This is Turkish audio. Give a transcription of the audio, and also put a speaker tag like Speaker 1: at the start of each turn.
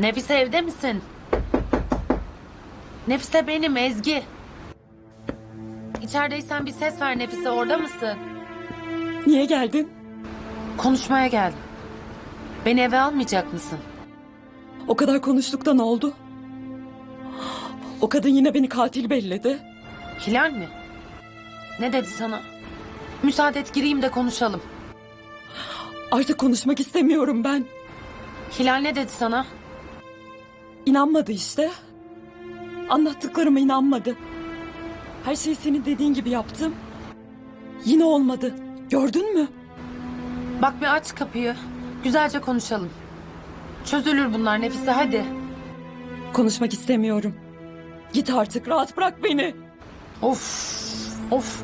Speaker 1: Nefise evde misin? Nefise benim Ezgi. İçerideysen bir ses ver Nefise orada mısın?
Speaker 2: Niye geldin?
Speaker 1: Konuşmaya geldim. Beni eve almayacak mısın?
Speaker 2: O kadar konuştuk da ne oldu? O kadın yine beni katil belledi.
Speaker 1: Hilal mi? Ne dedi sana? Müsaade et gireyim de konuşalım.
Speaker 2: Artık konuşmak istemiyorum ben.
Speaker 1: Hilal ne dedi sana?
Speaker 2: İnanmadı işte. Anlattıklarıma inanmadı. Her şeyi senin dediğin gibi yaptım. Yine olmadı. Gördün mü?
Speaker 1: Bak bir aç kapıyı. Güzelce konuşalım. Çözülür bunlar Nefise hadi.
Speaker 2: Konuşmak istemiyorum. Git artık rahat bırak beni.
Speaker 1: Of of